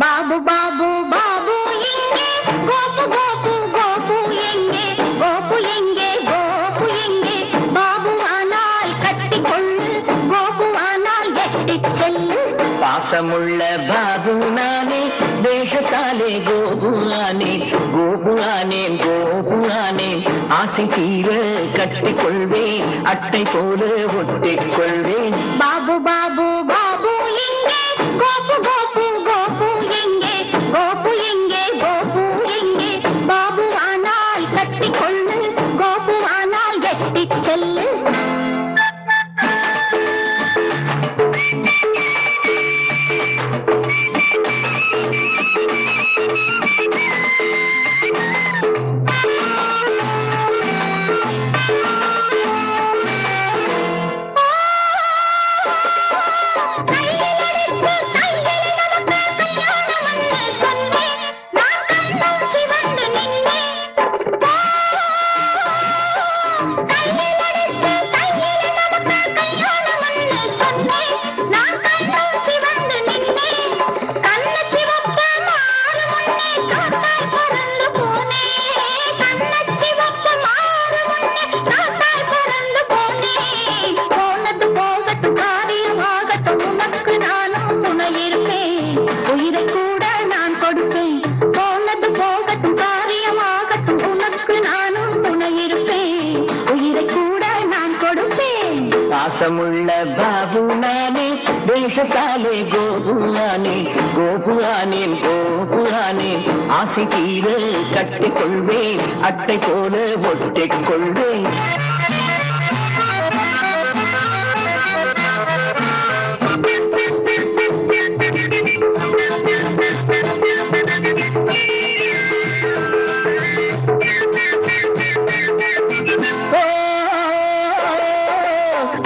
பாபு பாபு பாபு எங்கே கோபு கோபு கோபு எங்கே கோபு எங்கே கோபு எங்கே பாபு ஆனால் கட்டி கொள்ளு கோபு ஆனால் எட்டி செல்லு பாசமுள்ள பாபு நானே வேஷத்தாலே கோபு ஆனேன் கோபு ஆனேன் கோபு ஆனேன் ஆசை தீர கட்டிக்கொள்வேன் அட்டை போல ஒட்டிக்கொள்வேன் பாபு பாபு பாபு எங்கே கோபு கோபு உயிரை கூட நான் கொடுப்பேன். போனது போகட்டும் காரியமாகட்டும் உனக்கு நானும் துணையிருப்பேன். உயிரை கூட நான் கொடுப்பேன். பாசமுள்ள பாபு நானே தேசத்தாலே கோபுவானே கோபுவானேன் கோபுவானேன் ஆசை தீர கட்டிக்கொள்வேன் அட்டை போல ஒட்டிக்கொள்வேன்.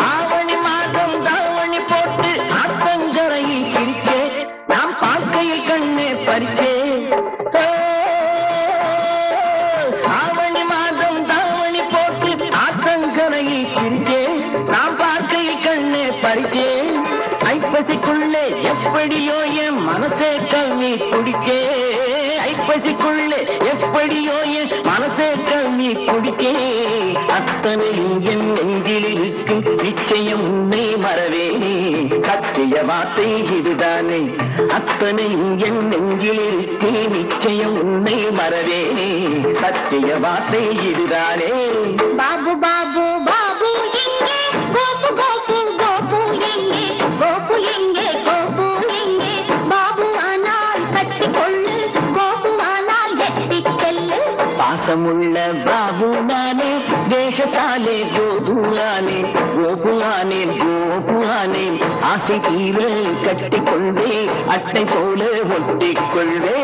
ஆவணி மாதம் தாவணி போட்டு ஆத்தங்கரையில் சிரிக்க நாம் பார்க்கையில் கண்ணே பறிச்சே ஆவணி மாதம் தாவணி போட்டு ஆத்தங்கரையில் சிரிச்சே நாம் பார்க்கையில் கண்ணே பறிச்சே ஐப்பசிக்குள்ளே எப்படியோ என் மனசே கல்வி குடிச்சே ஐப்பசிக்குள்ளே எப்படியோ என் மனசே கண்ணி பிடிச்சே அத்தனையும் என் நெஞ்சில் இருக்கும். நிச்சயம் உன்னை மறவேனே சத்திய வார்த்தை இதுதானே. அத்தனையும் என் நெஞ்சில் இருக்கே. நிச்சயம் உன்னை மறவேனே சத்திய வார்த்தை இதுதானே. பாபு பாபு பாசமுள்ள பாபுனானே தேசத்தாலே கோபுவானே கோபுவானேன் கோபுவானேன் ஆசை தீர கட்டிக்கொள்வே அட்டை போல ஒட்டிக்கொள்வே